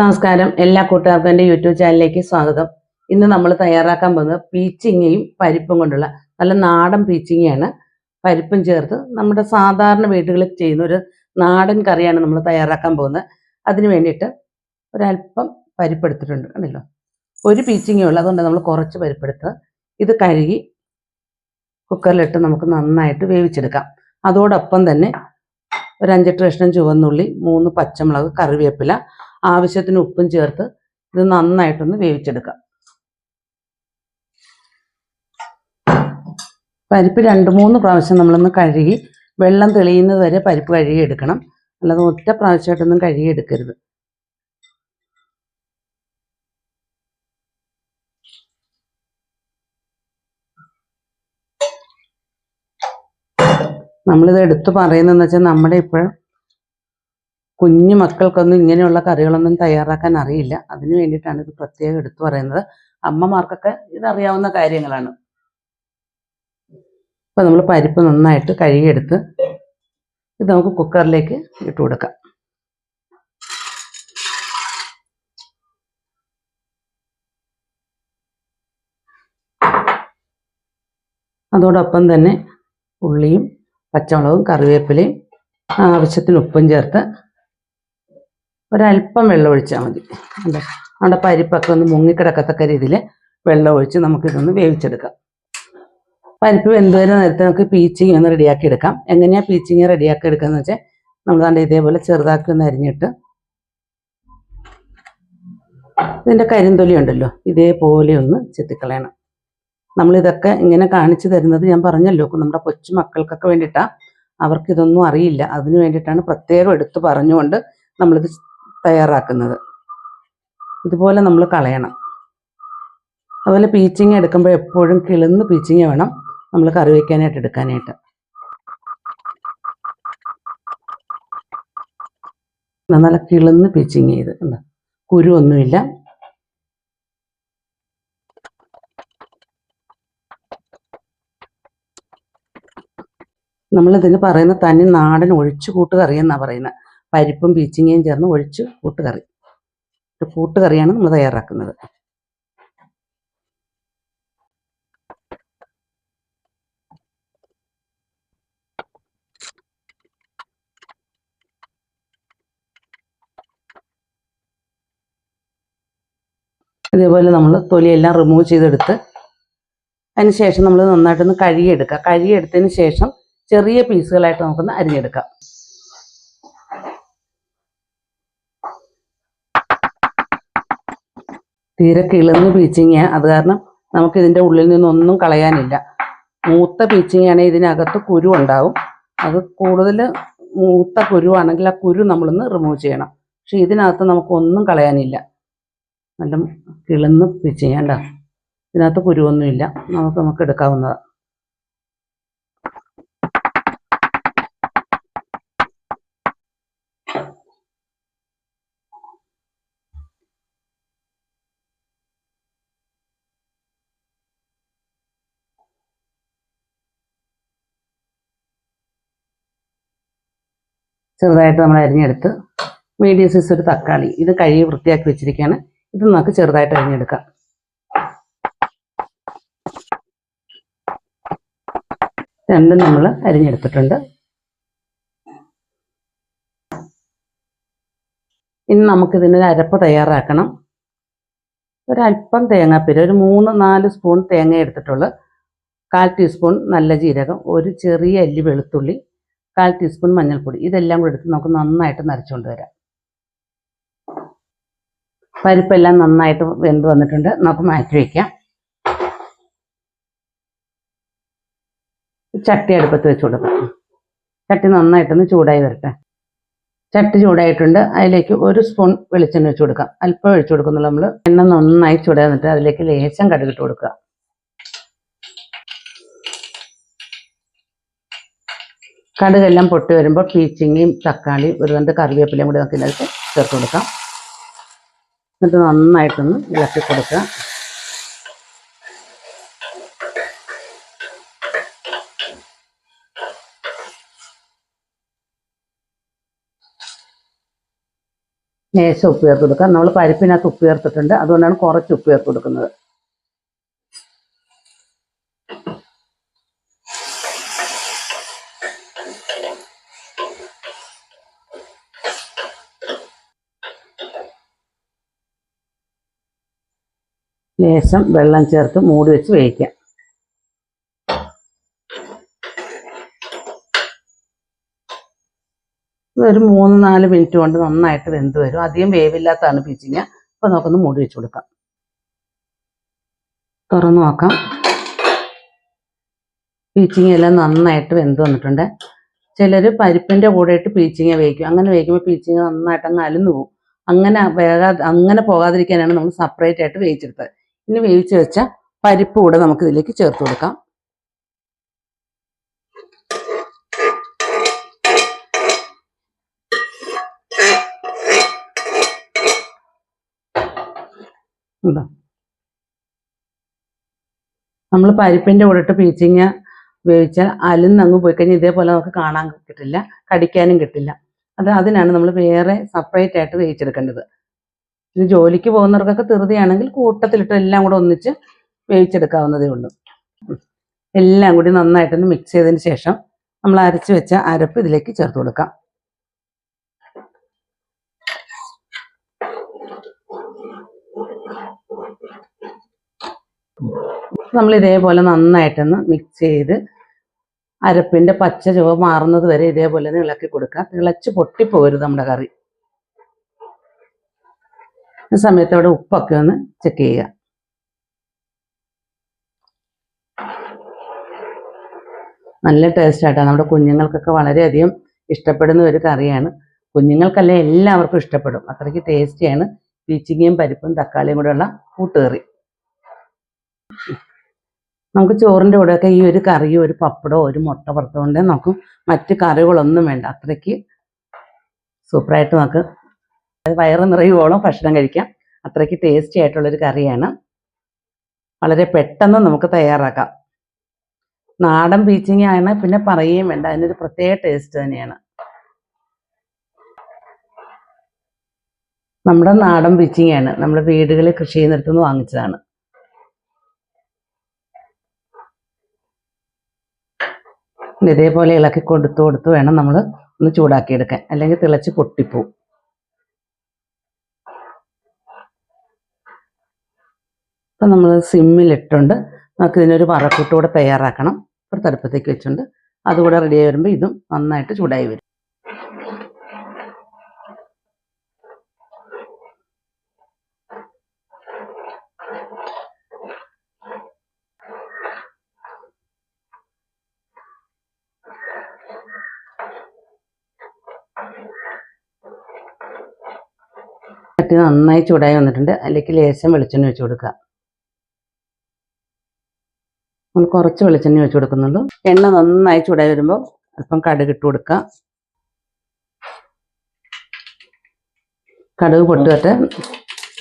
നമസ്കാരം. എല്ലാ കൂട്ടുകാർക്കും എന്റെ യൂട്യൂബ് ചാനലിലേക്ക് സ്വാഗതം. ഇന്ന് നമ്മൾ തയ്യാറാക്കാൻ പോകുന്നത് പീച്ചിങ്ങയും പരിപ്പും കൊണ്ടുള്ള നല്ല നാടൻ പീച്ചിങ്ങയാണ്. പരിപ്പും ചേർത്ത് നമ്മുടെ സാധാരണ വീടുകളിൽ ചെയ്യുന്ന ഒരു നാടൻ കറിയാണ് നമ്മൾ തയ്യാറാക്കാൻ പോകുന്നത്. അതിന് വേണ്ടിയിട്ട് ഒരല്പം പരിപ്പെടുത്തിട്ടുണ്ട് കണ്ടല്ലോ. ഒരു പീച്ചിങ്ങേ ഉള്ളൂ. അതുകൊണ്ട് നമ്മൾ കുറച്ച് പരിപ്പെടുത്ത് ഇത് കഴുകി കുക്കറിലിട്ട് നമുക്ക് നന്നായിട്ട് വേവിച്ചെടുക്കാം. അതോടൊപ്പം തന്നെ ഒരു അഞ്ചെട്ട് കഷ്ണം ചുവന്നുള്ളി മൂന്ന് പച്ചമുളക് കറിവേപ്പില ആവശ്യത്തിന് ഉപ്പും ചേർത്ത് ഇത് നന്നായിട്ടൊന്ന് വേവിച്ചെടുക്കാം. പരിപ്പ് രണ്ട് മൂന്ന് പ്രാവശ്യം നമ്മളൊന്ന് കഴുകി വെള്ളം തെളിയുന്നത് വരെ പരിപ്പ് കഴുകി എടുക്കണം അല്ലാതെ ഒറ്റ പ്രാവശ്യമായിട്ടൊന്നും കഴുകി എടുക്കരുത് നമ്മളിത് എടുത്തു പറയുന്നതെന്ന് വെച്ചാൽ നമ്മുടെ ഇപ്പോഴും കുഞ്ഞു മക്കൾക്കൊന്നും ഇങ്ങനെയുള്ള കറികളൊന്നും തയ്യാറാക്കാൻ അറിയില്ല. അതിന് വേണ്ടിയിട്ടാണ് ഇത് പ്രത്യേകം എടുത്തു പറയുന്നത്. അമ്മമാർക്കൊക്കെ ഇതറിയാവുന്ന കാര്യങ്ങളാണ്. അപ്പോൾ നമ്മൾ പരിപ്പ് നന്നായിട്ട് കഴുകിയെടുത്ത് ഇത് നമുക്ക് കുക്കറിലേക്ക് ഇട്ട് കൊടുക്കാം. അതോടൊപ്പം തന്നെ ഉള്ളിയും പച്ചമുളകും കറിവേപ്പിലയും ആവശ്യത്തിന് ഉപ്പും ചേർത്ത് ഒരല്പം വെള്ളം ഒഴിച്ചാൽ മതി. അതെ നമ്മുടെ പരിപ്പൊക്കെ ഒന്ന് മുങ്ങിക്കിടക്കത്തക്ക രീതിയിൽ വെള്ളം ഒഴിച്ച് നമുക്കിതൊന്ന് വേവിച്ചെടുക്കാം. പരിപ്പ് വെന്ത് നേരത്തെ നമുക്ക് പീച്ചിങ് ഒന്ന് റെഡിയാക്കി എടുക്കാം. എങ്ങനെയാണ് പീച്ചിങ് റെഡിയാക്കി എടുക്കാന്ന് വെച്ചാൽ നമ്മൾ കണ്ട ഇതേപോലെ ചെറുതാക്കി ഒന്ന് അരിഞ്ഞിട്ട് ഇതിന്റെ കരിന്തൊലി ഉണ്ടല്ലോ ഇതേപോലെ ഒന്ന് ചെത്തിക്കളയണം. നമ്മളിതൊക്കെ ഇങ്ങനെ കാണിച്ചു തരുന്നത് ഞാൻ പറഞ്ഞല്ലോ നമ്മുടെ കൊച്ചു മക്കൾക്കൊക്കെ വേണ്ടിയിട്ടാണ് അവർക്കിതൊന്നും അറിയില്ല. അതിന് വേണ്ടിയിട്ടാണ് പ്രത്യേകം എടുത്തു പറഞ്ഞുകൊണ്ട് നമ്മളിത് തയ്യാറാക്കുന്നത്. ഇതുപോലെ നമ്മൾ കളയണം. അതുപോലെ പീച്ചിങ് എടുക്കുമ്പോൾ എപ്പോഴും കിളുന്ന് പീച്ചിങ് വേണം. നമ്മൾ കറി വയ്ക്കാനായിട്ട് എടുക്കാനായിട്ട്. നല്ല കിളുന്ന് പീച്ചിങ് ചെയ്ത് കണ്ടോ? കുരു ഒന്നുമില്ല. നമ്മളിതിന് പറയുന്ന തനി നാടൻ ഒഴിച്ചു കൂട്ട് കറിയെന്നാണ് പറയുന്നത്. പരിപ്പും പീച്ചിങ്ങയും ചേർന്ന് ഒഴിച്ച് കൂട്ടുകറി. ഒരു കൂട്ടുകറിയാണ് നമ്മൾ തയ്യാറാക്കുന്നത്. ഇതേപോലെ നമ്മൾ തൊലിയെല്ലാം റിമൂവ് ചെയ്തെടുത്ത് അതിന് ശേഷം നമ്മൾ നന്നായിട്ടൊന്ന് കഴുകിയെടുക്കുക. കഴുകിയെടുത്തതിന് ശേഷം ചെറിയ പീസുകളായിട്ട് നമുക്കൊന്ന് അരിഞ്ഞെടുക്കാം. തീരെ കിളന്ന് പീച്ചിങ്ങ അത് കാരണം നമുക്ക് ഇതിന്റെ ഉള്ളിൽ നിന്നൊന്നും കളയാനില്ല. മൂത്ത പീച്ചിങ്ങയാണെങ്കിൽ ഇതിനകത്ത് കുരു ഉണ്ടാവും. അത് കൂടുതൽ മൂത്ത കുരുവാണെങ്കിൽ ആ കുരു നമ്മളൊന്ന് റിമൂവ് ചെയ്യണം. പക്ഷെ ഇതിനകത്ത് നമുക്കൊന്നും കളയാനില്ല. നല്ല കിളന്ന് പീച്ചിങ്ങ ഉണ്ടോ ഇതിനകത്ത് കുരുവൊന്നുമില്ല. നമുക്ക് നമുക്ക് എടുക്കാവുന്നതാണ് ചെറുതായിട്ട് നമ്മൾ അരിഞ്ഞെടുത്ത് മീഡിയം സൈസ് ഒരു തക്കാളി. ഇത് കഴുകി വൃത്തിയാക്കി വെച്ചിരിക്കുകയാണ്. ഇത് നമുക്ക് ചെറുതായിട്ട് അരിഞ്ഞെടുക്കാം. രണ്ടും നമ്മൾ അരിഞ്ഞെടുത്തിട്ടുണ്ട്. ഇനി നമുക്കിതിന്റെ അരപ്പ് തയ്യാറാക്കണം. ഒരല്പം തേങ്ങാപ്പിര ഒരു മൂന്ന് നാല് സ്പൂൺ തേങ്ങ എടുത്തിട്ടുള്ളൂ. കാൽ ടീസ്പൂൺ നല്ല ജീരകം ഒരു ചെറിയ അല്ലി വെളുത്തുള്ളി കാൽ ടീസ്പൂൺ മഞ്ഞൾപ്പൊടി. ഇതെല്ലാം കൂടെ എടുത്ത് നമുക്ക് നന്നായിട്ട് നരച്ചുകൊണ്ട് വരാം. പരിപ്പെല്ലാം നന്നായിട്ട് വെന്ത് വന്നിട്ടുണ്ട്. നമുക്ക് മാറ്റി വയ്ക്കാം ചട്ടി അടുപ്പത്ത് വെച്ച് കൊടുക്കാം. ചട്ടി നന്നായിട്ടൊന്ന് ചൂടായി വരട്ടെ. ചട്ടി ചൂടായിട്ടുണ്ട്. അതിലേക്ക് ഒരു സ്പൂൺ വെളിച്ചെണ്ണ വെച്ച് കൊടുക്കാം. അല്പം ഒഴിച്ചു കൊടുക്കുന്നുള്ളൂ നമ്മൾ എണ്ണ നന്നായി ചൂടായി വന്നിട്ട് അതിലേക്ക് ലേശം കടുകിട്ട് കൊടുക്കുക. കടുകെല്ലാം പൊട്ടി വരുമ്പോൾ പീച്ചിങ്ങയും തക്കാളിയും ഒരു രണ്ട് കറിവേപ്പിലയും കൂടി നമുക്ക് ഇതിനകത്ത് ചേർത്ത് കൊടുക്കാം. എന്നിട്ട് നന്നായിട്ടൊന്ന് ഇളക്കി കൊടുക്കുക. ലേശം ഉപ്പ് ചേർത്ത് കൊടുക്കാം നമ്മൾ പരിപ്പിനകത്ത് ഉപ്പ് ചേർത്തിട്ടുണ്ട്. അതുകൊണ്ടാണ് കുറച്ച് ഉപ്പ് ചേർത്ത് കൊടുക്കുന്നത്. ലേശം വെള്ളം ചേർത്ത് മൂടി വെച്ച് വേവിക്കാം. ഒരു മൂന്ന് നാല് മിനിറ്റ് കൊണ്ട് നന്നായിട്ട് വെന്ത് വരും. അധികം വേവില്ലാത്തതാണ് പിച്ചിങ്ങ അപ്പോൾ നമുക്കൊന്ന് മൂടി വെച്ച് കൊടുക്കാം. തുറന്നു നോക്കാം. പിച്ചിങ്ങ എല്ലാം നന്നായിട്ട് വെന്ത് വന്നിട്ടുണ്ട്. ചിലർ പരിപ്പിന്റെ കൂടെ ഇട്ട് പീച്ചിങ്ങ വേവിക്കും. അങ്ങനെ വേവിക്കുമ്പോൾ പീച്ചിങ്ങ നന്നായിട്ട് അങ്ങ് അലന്നു പോകും അങ്ങനെ വേകാതെ അങ്ങനെ പോകാതിരിക്കാനാണ് നമ്മൾ സെപ്പറേറ്റ് ആയിട്ട് വേവിച്ചെടുത്തത്. ഇനി വേവിച്ച് വെച്ച പരിപ്പ് കൂടെ നമുക്ക് ഇതിലേക്ക് ചേർത്ത് കൊടുക്കാം. നമ്മൾ പരിപ്പിന്റെ കൂടെ ഇട്ട് പീച്ചിങ്ങ വേവിച്ചാൽ അലിന്നങ്ങ് പോയി കഴിഞ്ഞാൽ ഇതേപോലെ നമുക്ക് കാണാൻ കിട്ടില്ല കടിക്കാനും കിട്ടില്ല. അത് അതിനാണ് നമ്മൾ വേറെ സെപ്പറേറ്റ് ആയിട്ട് വേവിച്ചെടുക്കേണ്ടത്. ഇനി ജോലിക്ക് പോകുന്നവർക്കൊക്കെ ധൃതിയാണെങ്കിൽ കൂട്ടത്തിലിട്ട് എല്ലാം കൂടെ ഒന്നിച്ച് വേവിച്ചെടുക്കാവുന്നതേ ഉള്ളൂ. എല്ലാം കൂടി നന്നായിട്ടൊന്ന് മിക്സ് ചെയ്തതിന് ശേഷം നമ്മൾ അരച്ച് വെച്ച അരപ്പ് ഇതിലേക്ക് ചേർത്ത് കൊടുക്കാം. നമ്മൾ ഇതേപോലെ നന്നായിട്ടൊന്ന് മിക്സ് ചെയ്ത് അരപ്പിന്റെ പച്ച ചുവ മാറുന്നത് വരെ ഇതേപോലെ ഇളക്കി കൊടുക്കുക. തിളച്ച് പൊട്ടിപ്പോകരുത് നമ്മുടെ കറി. ആ സമയത്ത് അവിടെ ഉപ്പൊക്കെ ഒന്ന് ചെക്ക് ചെയ്യുക. നല്ല ടേസ്റ്റ് ആയിട്ടാണ് നമ്മുടെ കുഞ്ഞുങ്ങൾക്കൊക്കെ വളരെയധികം ഇഷ്ടപ്പെടുന്ന ഒരു കറിയാണ്. കുഞ്ഞുങ്ങൾക്കല്ല എല്ലാവർക്കും ഇഷ്ടപ്പെടും. അത്രയ്ക്ക് ടേസ്റ്റിയാണ് പീച്ചിങ്ങയും പരിപ്പും തക്കാളിയും കൂടെയുള്ള കൂട്ടുകറി. നമുക്ക് ചോറിന്റെ കൂടെയൊക്കെ ഈ ഒരു കറിയോ ഒരു പപ്പടോ ഒരു മുട്ട പുറത്തുകൊണ്ട് നമുക്ക് മറ്റ് കറികളൊന്നും വേണ്ട. അത്രയ്ക്ക് സൂപ്പറായിട്ട് നമുക്ക് വയറ് നിറയുവോളം ഭക്ഷണം കഴിക്കാം അത്രയ്ക്ക് ടേസ്റ്റി ആയിട്ടുള്ളൊരു കറിയാണ്. വളരെ പെട്ടെന്ന് നമുക്ക് തയ്യാറാക്കാം. നാടൻ ബീച്ചിങ് ആണ്. പിന്നെ പറയുകയും വേണ്ട. അതിനൊരു പ്രത്യേക ടേസ്റ്റ് തന്നെയാണ്. നമ്മുടെ നാടൻ പീച്ചിങ്ങയാണ് നമ്മുടെ വീടുകളിൽ കൃഷി ചെയ്യുന്നിടത്തുനിന്ന് വാങ്ങിച്ചതാണ്. ഇതേപോലെ ഇളക്കി കൊടുത്തു കൊടുത്ത് വേണം നമ്മൾ ഒന്ന് ചൂടാക്കിയെടുക്കാൻ. അല്ലെങ്കിൽ തിളച്ച് പൊട്ടിപ്പോവും. അപ്പം നമ്മൾ സിമ്മിലിട്ടുണ്ട് നമുക്ക് ഇതിനൊരു വറക്കൂട്ട് കൂടെ തയ്യാറാക്കണം. തടുപ്പത്തേക്ക് വെച്ചുകൊണ്ട് അതുകൂടെ റെഡിയായി വരുമ്പോൾ ഇതും നന്നായിട്ട് ചൂടായി വരും. ചട്ടി നന്നായി ചൂടായി വന്നിട്ടുണ്ട്. അതിലേക്ക് ലേശം വെളിച്ചെണ്ണ ഒഴിച്ചു കൊടുക്കുക. നമ്മൾ കുറച്ച് വെളിച്ചെണ്ണ ഒഴിച്ചു കൊടുക്കുന്നുള്ളൂ. എണ്ണ നന്നായി ചൂടായി വരുമ്പോൾ അല്പം കടുക് ഇട്ട് കൊടുക്കുക. കടുക് പൊട്ടുകട്ടെ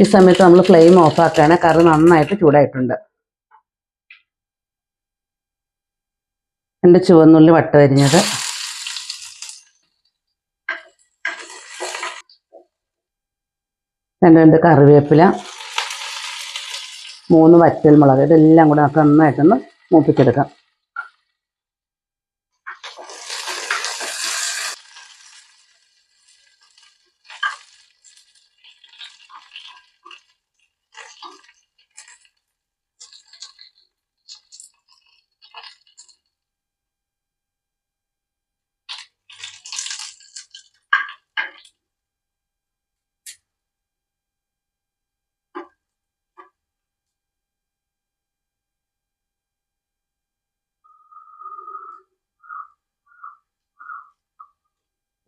ഈ സമയത്ത് നമ്മൾ ഫ്ലെയിം ഓഫ് ആക്കുകയാണ്. കറി നന്നായിട്ട് ചൂടായിട്ടുണ്ട്. എന്റെ ചുവന്നുള്ളി വട്ട അരിഞ്ഞത്. രണ്ട് രണ്ട് കറിവേപ്പില മൂന്ന് വറ്റൽ മുളക് ഇതെല്ലാം കൂടെ നമുക്ക് നന്നായിട്ടൊന്ന് മൂപ്പിച്ചെടുക്കാം.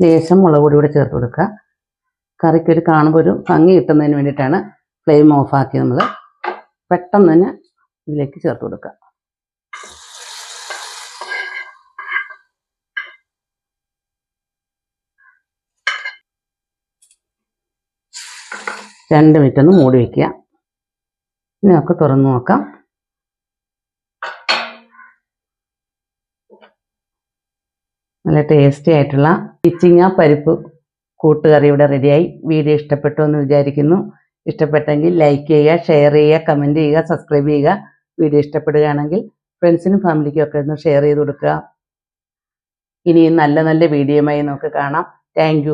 ലേശം മുളക് പൊടി കൂടെ ചേർത്ത് കൊടുക്കുക. കറിക്ക് ഒരു കാണുമ്പോൾ ഒരു ഭംഗി കിട്ടുന്നതിന് വേണ്ടിയിട്ടാണ് ഫ്ലെയിം ഓഫാക്കി നമ്മൾ പെട്ടെന്ന് തന്നെ ഇതിലേക്ക് ചേർത്ത് കൊടുക്കുക. രണ്ട് മിനിറ്റ് ഒന്ന് മൂടി വയ്ക്കുക ഇനി നമുക്ക് തുറന്ന് നോക്കാം. നല്ല ടേസ്റ്റി ആയിട്ടുള്ള പിച്ചിങ്ങ പരിപ്പ് കൂട്ടുകറി ഇവിടെ റെഡിയായി വീഡിയോ ഇഷ്ടപ്പെട്ടു എന്ന് വിചാരിക്കുന്നു. ഇഷ്ടപ്പെട്ടെങ്കിൽ ലൈക്ക് ചെയ്യുക ഷെയർ ചെയ്യുക കമന്റ് ചെയ്യുക സബ്സ്ക്രൈബ് ചെയ്യുക. വീഡിയോ ഇഷ്ടപ്പെടുകയാണെങ്കിൽ ഫ്രണ്ട്സിനും ഫാമിലിക്കും ഒക്കെ ഒന്ന് ഷെയർ ചെയ്ത് കൊടുക്കുക. ഇനിയും നല്ല നല്ല വീഡിയോയുമായി നമുക്ക് കാണാം. താങ്ക്